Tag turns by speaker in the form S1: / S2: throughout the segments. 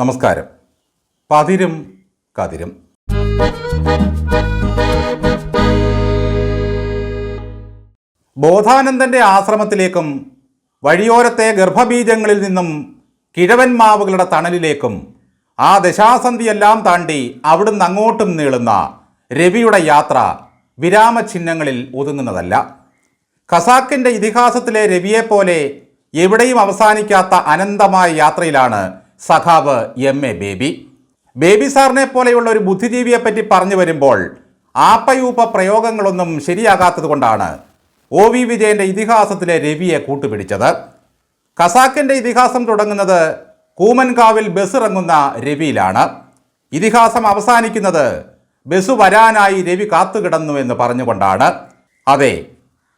S1: നമസ്കാരം. പതിരും കതിരും. ബോധാനന്ദന്റെ ആശ്രമത്തിലേക്കും വഴിയോരത്തെ ഗർഭബീജങ്ങളിൽ നിന്നും കിഴവൻ മാവുകളുടെ തണലിലേക്കും ആ ദശാസന്ധിയെല്ലാം താണ്ടി അവിടുന്ന് അങ്ങോട്ടും നീളുന്ന രവിയുടെ യാത്ര വിരാമചിഹ്നങ്ങളിൽ ഒതുങ്ങുന്നതല്ല. ഖസാക്കിന്റെ ഇതിഹാസത്തിലെ രവിയെപ്പോലെ എവിടെയും അവസാനിക്കാത്ത അനന്തമായ യാത്രയിലാണ് സഖാവ് എം എ ബേബി. ബേബി സാറിനെ പോലെയുള്ള ഒരു ബുദ്ധിജീവിയെ പറ്റി പറഞ്ഞു വരുമ്പോൾ ആപ്പയൂപ്പ പ്രയോഗങ്ങളൊന്നും ശരിയാകാത്തത് കൊണ്ടാണ് ഒ വി വിജയന്റെ ഇതിഹാസത്തിലെ രവിയെ കൂട്ടുപിടിച്ചത്. കസാക്കിന്റെ ഇതിഹാസം തുടങ്ങുന്നത് കൂമൻകാവിൽ ബസ് ഇറങ്ങുന്ന രവിയിലാണ്. ഇതിഹാസം അവസാനിക്കുന്നത് ബസ് വരാനായി രവി കാത്തുകിടന്നു എന്ന് പറഞ്ഞുകൊണ്ടാണ്. അതെ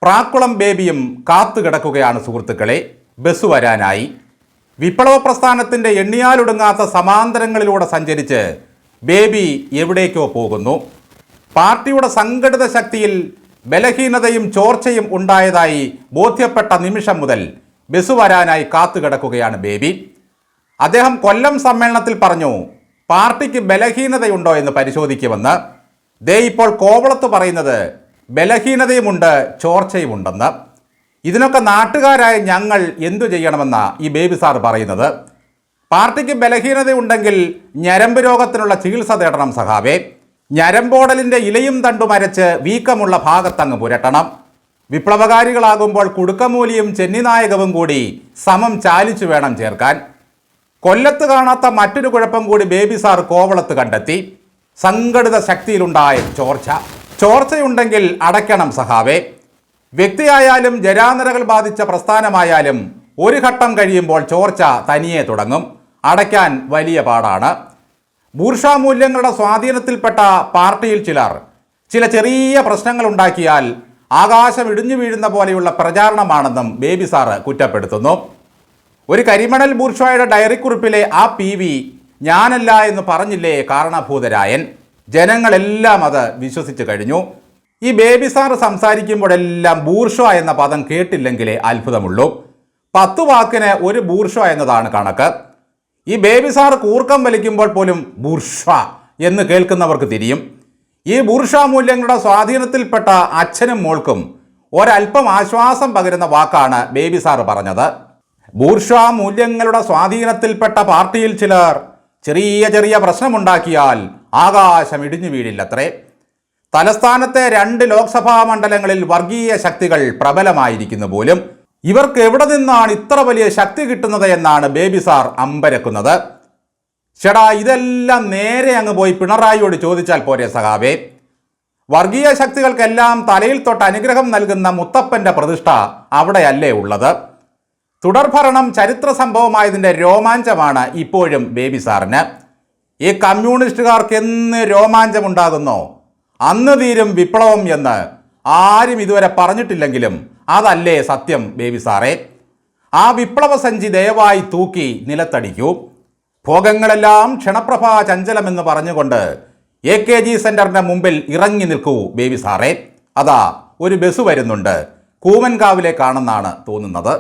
S1: പ്രാക്കുളം ബേബിയും കാത്തുകിടക്കുകയാണ് സുഹൃത്തുക്കളെ ബസ് വരാനായി. വിപ്ലവ പ്രസ്ഥാനത്തിന്റെ എണ്ണിയാലൊടുങ്ങാത്ത സമാന്തരങ്ങളിലൂടെ സഞ്ചരിച്ച് ബേബി എവിടേക്കോ പോകുന്നു. പാർട്ടിയുടെ സംഘടിത ശക്തിയിൽ ബലഹീനതയും ചോർച്ചയും ഉണ്ടായതായി ബോധ്യപ്പെട്ട നിമിഷം മുതൽ ബസ് വരാനായി കാത്തുകിടക്കുകയാണ് ബേബി. അദ്ദേഹം കൊല്ലം സമ്മേളനത്തിൽ പറഞ്ഞു പാർട്ടിക്ക് ബലഹീനതയുണ്ടോ എന്ന് പരിശോധിക്കുമെന്ന്. ദേ ഇപ്പോൾ കോവളത്ത് പറയുന്നത് ബലഹീനതയുമുണ്ട് ചോർച്ചയുമുണ്ടെന്ന്. ഇതിനൊക്കെ നാട്ടുകാരായ ഞങ്ങൾ എന്തു ചെയ്യണമെന്ന ഈ ബേബി സാർ പറയുന്നത്? പാർട്ടിക്ക് ബലഹീനതയുണ്ടെങ്കിൽ ഞരമ്പ് രോഗത്തിനുള്ള ചികിത്സ തേടണം സഹാവേ ഞരമ്പോടലിന്റെ ഇലയും തണ്ടും അരച്ച് വീക്കമുള്ള ഭാഗത്തങ്ങ് പുരട്ടണം. വിപ്ലവകാരികളാകുമ്പോൾ കുടുക്കമൂലിയും ചെന്നിനായകവും കൂടി സമം ചാലിച്ചു വേണം ചേർക്കാൻ. കൊല്ലത്ത് കാണാത്ത മറ്റൊരു കുഴപ്പം കൂടി ബേബി സാർ കോവളത്ത് കണ്ടെത്തി. സംഘടിത ശക്തിയിലുണ്ടായ ചോർച്ച. ചോർച്ചയുണ്ടെങ്കിൽ അടയ്ക്കണം സഹാവേ വ്യക്തിയായാലും ജരാനരകൾ ബാധിച്ച പ്രസ്ഥാനമായാലും ഒരു ഘട്ടം കഴിയുമ്പോൾ ചോർച്ച തനിയെ തുടങ്ങും. അടയ്ക്കാൻ വലിയ പാടാണ്. ബൂർഷാ മൂല്യങ്ങളുടെ സ്വാധീനത്തിൽപ്പെട്ട പാർട്ടിയിൽ ചിലർ ചില ചെറിയ പ്രശ്നങ്ങൾ ഉണ്ടാക്കിയാൽ ആകാശം ഇടിഞ്ഞു വീഴുന്ന പോലെയുള്ള പ്രചാരണമാണെന്നും ബേബി സാറ് കുറ്റപ്പെടുത്തുന്നു. ഒരു കരിമണൽ ബൂർഷായുടെ ഡയറിക്കുറിപ്പിലെ ആ പി വി ഞാനല്ല എന്ന് പറഞ്ഞില്ലേ കാരണഭൂതരായൻ? ജനങ്ങളെല്ലാം അത് വിശ്വസിച്ചു കഴിഞ്ഞു. ഈ ബേബി സാറ് സംസാരിക്കുമ്പോഴെല്ലാം ബൂർഷ എന്ന പദം കേട്ടില്ലെങ്കിലേ അത്ഭുതമുള്ളൂ. പത്ത് വാക്കിന് ഒരു ബൂർഷ എന്നതാണ് കണക്ക്. ഈ ബേബി സാർ കൂർക്കം വലിക്കുമ്പോൾ പോലും ബൂർഷ എന്ന് കേൾക്കുന്നവർക്ക് തിരിയും. ഈ ബൂർഷ മൂല്യങ്ങളുടെ സ്വാധീനത്തിൽപ്പെട്ട അച്ഛനും മോൾക്കും ഒരല്പം ആശ്വാസം പകരുന്ന വാക്കാണ് ബേബി സാർ പറഞ്ഞത്. ബൂർഷ മൂല്യങ്ങളുടെ സ്വാധീനത്തിൽപ്പെട്ട പാർട്ടിയിൽ ചിലർ ചെറിയ ചെറിയ പ്രശ്നമുണ്ടാക്കിയാൽ ആകാശം ഇടിഞ്ഞു വീഴില്ലത്രേ. തലസ്ഥാനത്തെ രണ്ട് ലോക്സഭാ മണ്ഡലങ്ങളിൽ വർഗീയ ശക്തികൾ പ്രബലമായിരിക്കുന്നു പോലും. ഇവർക്ക് എവിടെ നിന്നാണ് ഇത്ര വലിയ ശക്തി കിട്ടുന്നത് എന്നാണ് ബേബി സാർ അമ്പരക്കുന്നത്. ചേടാ ഇതെല്ലാം നേരെ അങ്ങ് പോയി പിണറായിയോട് ചോദിച്ചാൽ പോരെ സഹാവേ വർഗീയ ശക്തികൾക്കെല്ലാം തലയിൽ തൊട്ട് അനുഗ്രഹം നൽകുന്ന മുത്തപ്പന്റെ പ്രതിഷ്ഠ അവിടെയല്ലേ ഉള്ളത്? തുടർഭരണം ചരിത്ര സംഭവമായതിന്റെ രോമാഞ്ചമാണ് ഇപ്പോഴും ബേബി സാറിന്. ഈ കമ്മ്യൂണിസ്റ്റുകാർക്ക് എന്ന് രോമാഞ്ചമുണ്ടാകുന്നോ? അന്ന് തീരും വിപ്ലവം എന്ന് ആരും ഇതുവരെ പറഞ്ഞിട്ടില്ലെങ്കിലും അതല്ലേ സത്യം ബേബി സാറേ? ആ വിപ്ലവ സഞ്ചി ദയവായി തൂക്കി നിലത്തടിക്കൂ. ഭോഗങ്ങളെല്ലാം ക്ഷണപ്രഭാ ചഞ്ചലമെന്ന് പറഞ്ഞുകൊണ്ട് എ കെ ജി സെന്ററിന്റെ മുമ്പിൽ ഇറങ്ങി നിൽക്കൂ ബേബി സാറേ. അതാ ഒരു ബസ് വരുന്നുണ്ട്. കൂമൻകാവിലേക്കാണെന്നാണ് തോന്നുന്നത്.